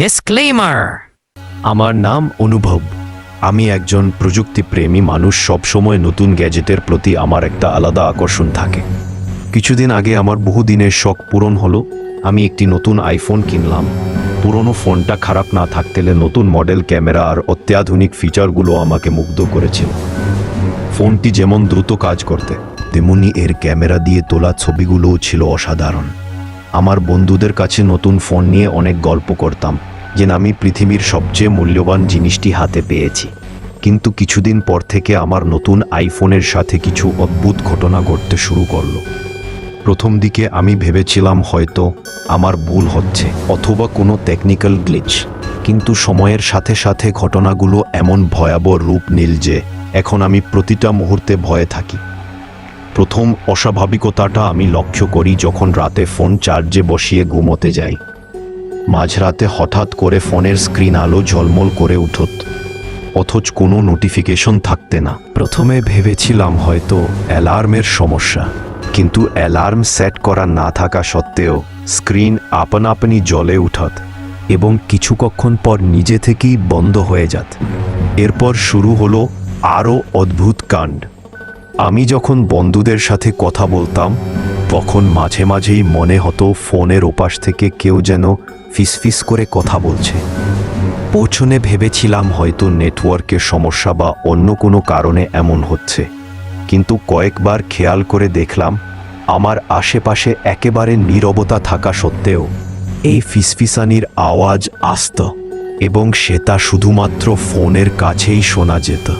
Disclaimer. আমার নাম অনুভব। আমি একজন প্রযুক্তিপ্রেমী মানুষ, সবসময় নতুন গ্যাজেটের প্রতি আমার একটা আলাদা আকর্ষণ থাকে। কিছুদিন আগে আমার বহুদিনের শখ পূরণ হলো। আমি একটি নতুন আইফোন কিনলাম। পুরনো ফোনটা খারাপ না থাকতেলে নতুন মডেল ক্যামেরা আর অত্যাধুনিক ফিচারগুলো আমাকে মুগ্ধ করেছিল। ফোনটি যেমন দ্রুত কাজ করতে, তেমনি এর ক্যামেরা দিয়ে তোলা ছবিগুলোও ছিল অসাধারণ। আমার বন্ধুদের কাছে নতুন ফোন নিয়ে অনেক গল্প করতাম। যে আমি পৃথিবীর সবচেয়ে মূল্যবান জিনিসটি হাতে পেয়েছি। কিন্তু কিছুদিন পর থেকে আমার নতুন আইফোনের সাথে কিছু অদ্ভুত ঘটনা ঘটতে শুরু করল। প্রথম দিকে আমি ভেবেছিলাম হয়তো আমার ভুল হচ্ছে অথবা কোনো টেকনিক্যাল গ্লিচ কিন্তু সময়ের সাথে সাথে ঘটনাগুলো এমন ভয়াবহ রূপ নিল যে এখন আমি প্রতিটা মুহূর্তে ভয়ে থাকি। প্রথম অস্বাভাবিকতাটা আমি লক্ষ্য করি যখন রাতে ফোন চার্জে বসিয়ে ঘুমোতে যাই। মাঝরাতে হঠাৎ করে ফোনের স্ক্রিন আলো ঝলমল করে উঠত। অথচ কোনো নোটিফিকেশন থাকতে না। প্রথমে ভেবেছিলাম হয়তো অ্যালার্মের সমস্যা। কিন্তু অ্যালার্ম সেট করা না থাকা সত্ত্বেও স্ক্রিন আপন আপনি জলে উঠত এবং কিছুক্ষণ পর নিজে থেকেই বন্ধ হয়ে যাত। এরপর শুরু হলো আরও অদ্ভুত কাণ্ড। আমি যখন বন্ধুদের সাথে কথা বলতাম, তখন মাঝে মাঝেই মনে হতো ফোনের ওপাশ থেকে কেউ যেন ফিসফিস করে কথা বলছে। পৌঁছনে ভেবেছিলাম হয়তো নেটওয়ার্কের সমস্যা বা অন্য কোনো কারণে এমন হচ্ছে। কিন্তু কয়েকবার খেয়াল করে দেখলাম, আমার আশেপাশে একেবারে নীরবতা থাকা সত্ত্বেও এই ফিসফিসানির আওয়াজ আসত এবং সেটা শুধুমাত্র ফোনের কাছেই শোনা যেত।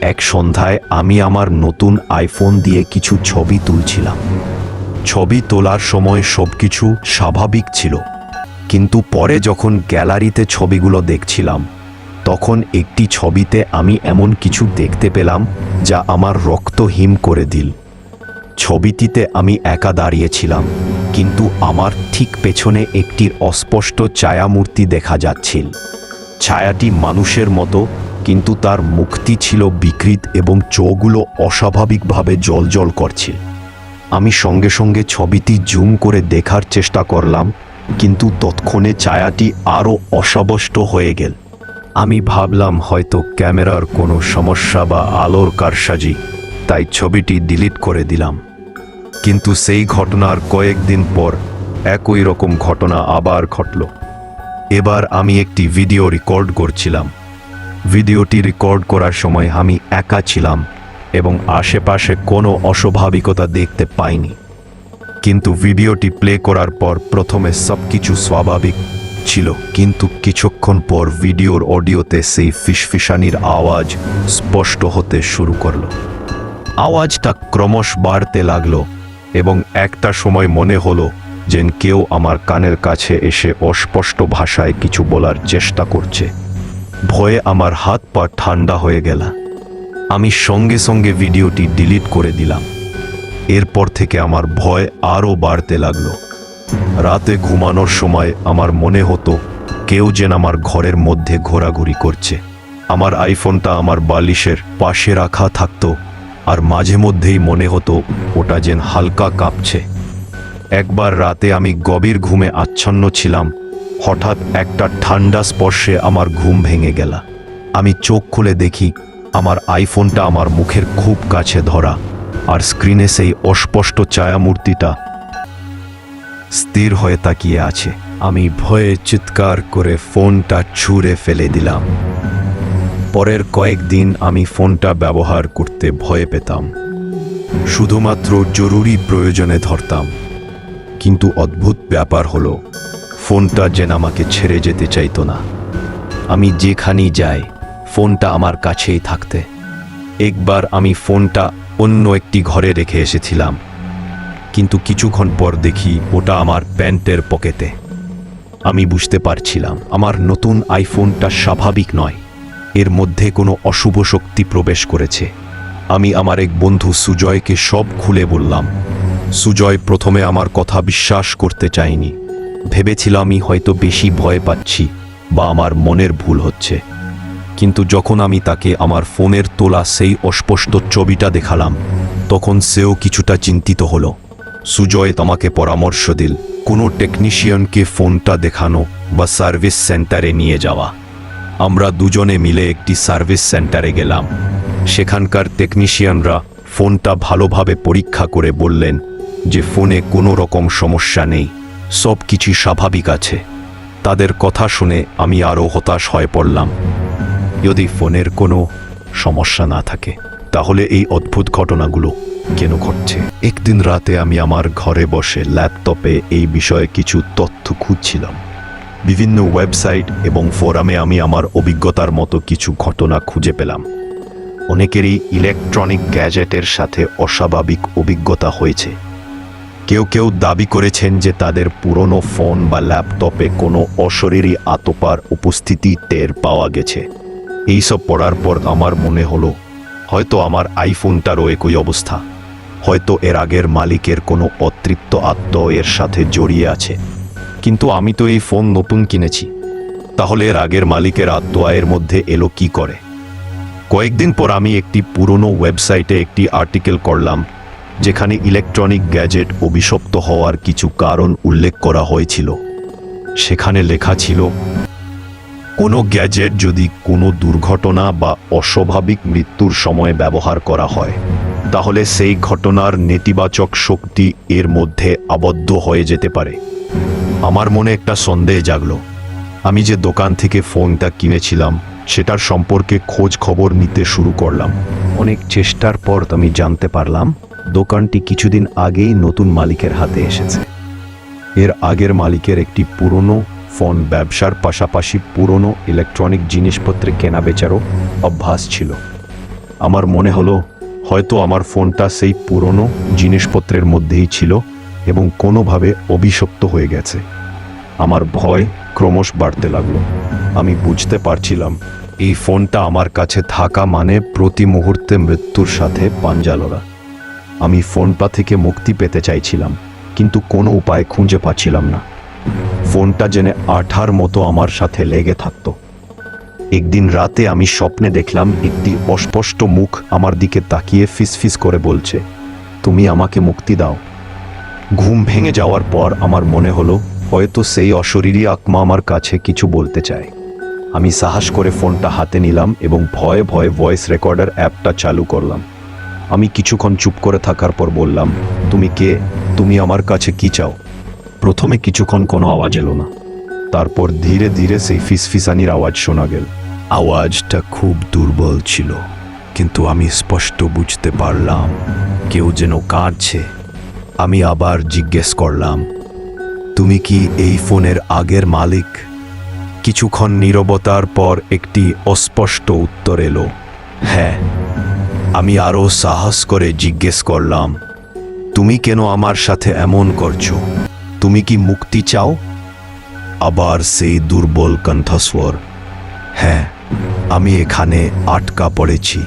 এক সন্ধ্যায় আমি আমার নতুন আইফোন দিয়ে কিছু ছবি তুলছিলাম। ছবি তোলার সময় সবকিছু স্বাভাবিক ছিল। কিন্তু পরে যখন গ্যালারিতে ছবিগুলো দেখছিলাম, তখন একটি ছবিতে আমি এমন কিছু দেখতে পেলাম যা আমার রক্ত হিম করে দিল। ছবিটিতে আমি একা দাঁড়িয়েছিলাম, কিন্তু আমার ঠিক পেছনে একটি অস্পষ্ট ছায়ামূর্তি দেখা যাচ্ছিল। ছায়াটি মানুষের মতো, কিন্তু তার মুক্তি ছিল বিকৃত এবং চোখগুলো অস্বাভাবিকভাবে জলজল করছিল। আমি সঙ্গে সঙ্গে ছবিটি জুম করে দেখার চেষ্টা করলাম কিন্তু তৎক্ষণে ছায়াটি আরও অস্পষ্ট হয়ে গেল। আমি ভাবলাম হয়তো ক্যামেরার কোনো সমস্যা বা আলোর কারসাজি, তাই ছবিটি ডিলিট করে দিলাম। কিন্তু সেই ঘটনার কয়েকদিন পর একই রকম ঘটনা আবার ঘটল। এবার আমি একটি ভিডিও রেকর্ড করছিলাম। ভিডিওটি রেকর্ড করার সময় আমি একা ছিলাম এবং আশেপাশে কোনো অস্বাভাবিকতা দেখতে পাইনি। কিন্তু ভিডিওটি প্লে করার পর প্রথমে সবকিছু স্বাভাবিক ছিল। কিন্তু কিছুক্ষণ পর ভিডিওর অডিওতে সেই ফিসফিসানির আওয়াজ স্পষ্ট হতে শুরু করল। আওয়াজটা ক্রমশ বাড়তে লাগল এবং একটা সময় মনে হলো যেন কেউ আমার কানের কাছে এসে অস্পষ্ট ভাষায় কিছু বলার চেষ্টা করছে। ভয়ে আমার হাত পা ঠান্ডা হয়ে গেল। আমি সঙ্গে সঙ্গে ভিডিওটি ডিলিট করে দিলাম। এরপর থেকে আমার ভয় আরও বাড়তে লাগল। রাতে ঘুমানোর সময় আমার মনে হতো, কেউ যেন আমার ঘরের মধ্যে ঘোরাঘুরি করছে। আমার আইফোনটা আমার বালিশের পাশে রাখা থাকতো, আর মাঝে মধ্যেই মনে হতো ওটা যেন হালকা কাঁপছে। একবার রাতে আমি গভীর ঘুমে আচ্ছন্ন ছিলাম, হঠাৎ একটা ঠান্ডা স্পর্শে আমার ঘুম ভেঙে গেল। আমি চোখ খুলে দেখি, আমার আইফোনটা আমার মুখের খুব কাছে ধরা। আর স্ক্রিনে সেই অস্পষ্ট ছায়ামূর্তিটা স্থির হয়ে তাকিয়ে আছে। আমি ভয়ে চিৎকার করে ফোনটা ছুঁড়ে ফেলে দিলাম। পরের কয়েকদিন আমি ফোনটা ব্যবহার করতে ভয় পেতাম। শুধুমাত্র জরুরি প্রয়োজনে ধরতাম। কিন্তু অদ্ভুত ব্যাপার হলো, ফোনটা যেন আমাকে ছেড়ে যেতে চাইতো না। আমি যেখানেই যাই, ফোনটা আমার কাছেই থাকতে। একবার আমি ফোনটা অন্য একটি ঘরে রেখে এসেছিলাম। কিন্তু কিছুক্ষণ পর দেখি ওটা আমার প্যান্টের পকেটে। আমি বুঝতে পারছিলাম, আমার নতুন আইফোনটা স্বাভাবিক নয়। এর মধ্যে কোনো অশুভ শক্তি প্রবেশ করেছে। আমি আমার এক বন্ধু সুজয়কে সব খুলে বললাম, সুজয়, প্রথমে আমার কথা বিশ্বাস করতে চায়নি ভেবেছিলাম আমি হয়তো বেশি ভয় পাচ্ছি বা আমার মনের ভুল হচ্ছে। কিন্তু যখন আমি তাকে আমার ফোনের তোলা সেই অস্পষ্ট ছবিটা দেখালাম, তখন সেও কিছুটা চিন্তিত হলো। সুজয়, তোমাকে পরামর্শ দিল, কোনো টেকনিশিয়ানকে ফোনটা দেখানো বা সার্ভিস সেন্টারে নিয়ে যাওয়া। আমরা দুজনে মিলে একটি সার্ভিস সেন্টারে গেলাম। সেখানকার টেকনিশিয়ানরা ফোনটা ভালোভাবে পরীক্ষা করে বললেন যে ফোনে কোনো রকম সমস্যা নেই সব কিছু স্বাভাবিক আছে। তাদের কথা শুনে আমি আরও হতাশ হয়ে পড়লাম। যদি ফোনের কোনো সমস্যা না থাকে, তাহলে এই অদ্ভুত ঘটনাগুলো কেন ঘটছে? একদিন রাতে আমি আমার ঘরে বসে ল্যাপটপে এই বিষয়ে কিছু তথ্য খুঁজছিলাম। বিভিন্ন ওয়েবসাইট এবং ফোরামে আমি আমার অভিজ্ঞতার মতো কিছু ঘটনা খুঁজে পেলাম। অনেকেরই ইলেকট্রনিক গ্যাজেটের সাথে অস্বাভাবিক অভিজ্ঞতা হয়েছে। কেউ কেউ দাবি করেছেন যে তাদের পুরনো ফোন বা ল্যাপটপে কোনো অশরীরী আতপার উপস্থিতি টের পাওয়া গেছে। এইসব পড়ার পর আমার মনে হলো, হয়তো আমার আইফোনটারও একই অবস্থা। হয়তো এর আগের মালিকের কোনো অতৃপ্ত আত্ম এর সাথে জড়িয়ে আছে। কিন্তু আমি তো এই ফোন নতুন কিনেছি। তাহলে এর আগের মালিকের আত্ম এর মধ্যে এলো কি করে? কয়েকদিন পর আমি একটি পুরনো ওয়েবসাইটে একটি আর্টিকেল করলাম, যেখানে ইলেকট্রনিক গ্যাজেট অভিশপ্ত হওয়ার কিছু কারণ উল্লেখ করা হয়েছিল। সেখানে লেখা ছিল কোনো গ্যাজেট যদি কোনো দুর্ঘটনা বা অস্বাভাবিক মৃত্যুর সময় ব্যবহার করা হয়, তাহলে সেই ঘটনার নেতিবাচক শক্তি এর মধ্যে আবদ্ধ হয়ে যেতে পারে। আমার মনে একটা সন্দেহ জাগলো। আমি যে দোকান থেকে ফোনটা কিনেছিলাম, সেটার সম্পর্কে খোঁজ খবর নিতে শুরু করলাম। অনেক চেষ্টার পর আমি জানতে পারলাম, দোকানটি কিছুদিন আগেই নতুন মালিকের হাতে এসেছে। এর আগের মালিকের একটি পুরনো ফোন ব্যবসার পাশাপাশি পুরনো ইলেকট্রনিক জিনিসপত্রে কেনা বেচারও অভ্যাস ছিল। আমার মনে হলো, হয়তো আমার ফোনটা সেই পুরনো জিনিসপত্রের মধ্যেই ছিল এবং কোনোভাবে অভিশপ্ত হয়ে গেছে। আমার ভয় ক্রমশ বাড়তে লাগল। আমি বুঝতে পারছিলাম, এই ফোনটা আমার কাছে থাকা মানে প্রতি মুহূর্তে মৃত্যুর সাথে পাঞ্জালরা। আমি ফোনটা থেকে মুক্তি পেতে চাইছিলাম, কিন্তু কোনো উপায় খুঁজে পাচ্ছিলাম না। ফোনটা জেনে আঠার মতো আমার সাথে লেগে থাকত। একদিন রাতে আমি স্বপ্নে দেখলাম একটি অস্পষ্ট মুখ আমার দিকে তাকিয়ে ফিসফিস করে বলছে, তুমি আমাকে মুক্তি দাও। ঘুম ভেঙে যাওয়ার পর আমার মনে হলো, হয়তো সেই অশরীরী আত্মা আমার কাছে কিছু বলতে চায়। আমি সাহস করে ফোনটা হাতে নিলাম এবং ভয়ে ভয়ে ভয়েস রেকর্ডার অ্যাপটা চালু করলাম। আমি কিছুক্ষণ চুপ করে থাকার পর বললাম, তুমি কে? তুমি আমার কাছে কি চাও? প্রথমে কিছুক্ষণ কোনো আওয়াজ এলো না। তারপর ধীরে ধীরে সেই ফিসফিসানির আওয়াজ শোনা গেল। আওয়াজটা খুব দুর্বল ছিল, কিন্তু আমি স্পষ্ট বুঝতে পারলাম, কেউ যেন কাঁদছে। আমি আবার জিজ্ঞেস করলাম, তুমি কি এই ফোনের আগের মালিক? কিছুক্ষণ নীরবতার পর একটি অস্পষ্ট উত্তর এলো হ্যাঁ। আমি আরও সাহস করে জিজ্ঞেস করলাম, তুমি কেন আমার সাথে এমন করছ? তুমি কি মুক্তি চাও? আবার সেই দুর্বল কণ্ঠস্বর। হ্যাঁ আমি এখানে আটকা পড়েছি।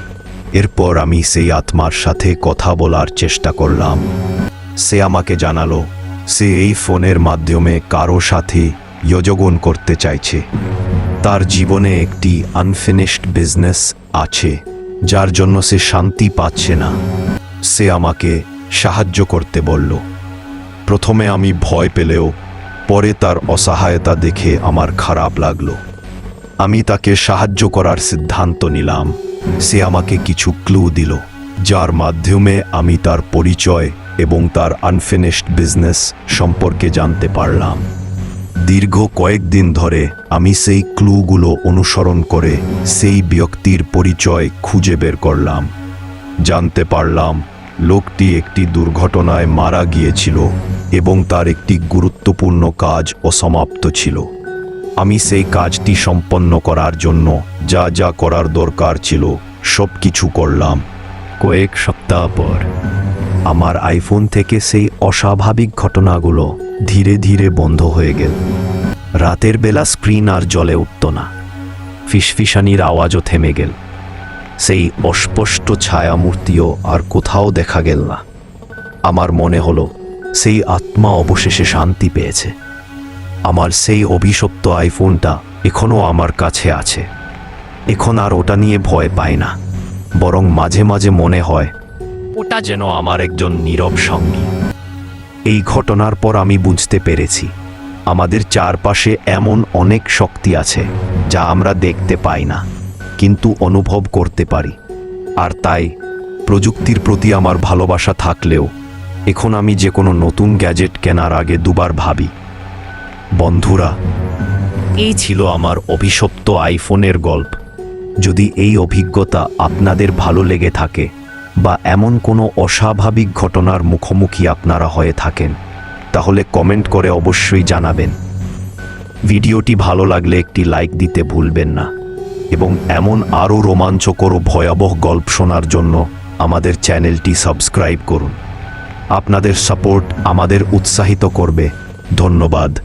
এরপর আমি সেই আত্মার সাথে কথা বলার চেষ্টা করলাম। সে আমাকে জানালো, সে এই ফোনের মাধ্যমে কারও সাথে যোজগন করতে চাইছে। তার জীবনে একটি আনফিনিশড বিজনেস আছে, যার জন্য সে শান্তি পাচ্ছে না। সে আমাকে সাহায্য করতে বলল। প্রথমে আমি ভয় পেলেও পরে তার অসহায়তা দেখে আমার খারাপ লাগল। আমি তাকে সাহায্য করার সিদ্ধান্ত নিলাম। সে আমাকে কিছু ক্লু দিল, যার মাধ্যমে আমি তার পরিচয় এবং তার আনফিনিশড বিজনেস সম্পর্কে জানতে পারলাম। দীর্ঘ কয়েকদিন ধরে আমি সেই ক্লুগুলো অনুসরণ করে সেই ব্যক্তির পরিচয় খুঁজে বের করলাম। জানতে পারলাম লোকটি একটি দুর্ঘটনায় মারা গিয়েছিল এবং তার একটি গুরুত্বপূর্ণ কাজ অসমাপ্ত ছিল। আমি সেই কাজটি সম্পন্ন করার জন্য যা যা করার দরকার ছিল সব কিছু করলাম। কয়েক সপ্তাহ পর, আমার আইফোন থেকে সেই অস্বাভাবিক ঘটনাগুলো ধীরে ধীরে বন্ধ হয়ে গেল। রাতের বেলা স্ক্রিন আর জলে উঠত না। ফিসফিসানির আওয়াজও থেমে গেল। সেই অস্পষ্ট ছায়ামূর্তিও আর কোথাও দেখা গেল না। আমার মনে হলো সেই আত্মা অবশেষে শান্তি পেয়েছে। আমার সেই অভিশপ্ত আইফোনটা এখনও আমার কাছে আছে। এখন আর ওটা নিয়ে ভয় পাই না, বরং মাঝে মাঝে মনে হয়, ওটা যেন আমার একজন নীরব সঙ্গী। এই ঘটনার পর আমি বুঝতে পেরেছি, আমাদের চারপাশে এমন অনেক শক্তি আছে যা আমরা দেখতে পাই না। কিন্তু অনুভব করতে পারি। আর তাই, প্রযুক্তির প্রতি আমার ভালোবাসা থাকলেও, এখন আমি যে কোনো নতুন গ্যাজেট কেনার আগে দুবার ভাবি, বন্ধুরা, এই ছিল আমার অভিশপ্ত আইফোনের গল্প। যদি এই অভিজ্ঞতা আপনাদের ভালো লেগে থাকে, বা এমন কোনো অস্বাভাবিক ঘটনার মুখোমুখি আপনারা হয়ে থাকেন, তাহলে কমেন্ট করে অবশ্যই জানাবেন। ভিডিওটি ভালো লাগলে একটি লাইক দিতে ভুলবেন না। এবং এমন আরও রোমাঞ্চকর ও ভয়াবহ গল্প শোনার জন্য আমাদের চ্যানেলটি সাবস্ক্রাইব করুন। আপনাদের সাপোর্ট আমাদের উৎসাহিত করবে। ধন্যবাদ।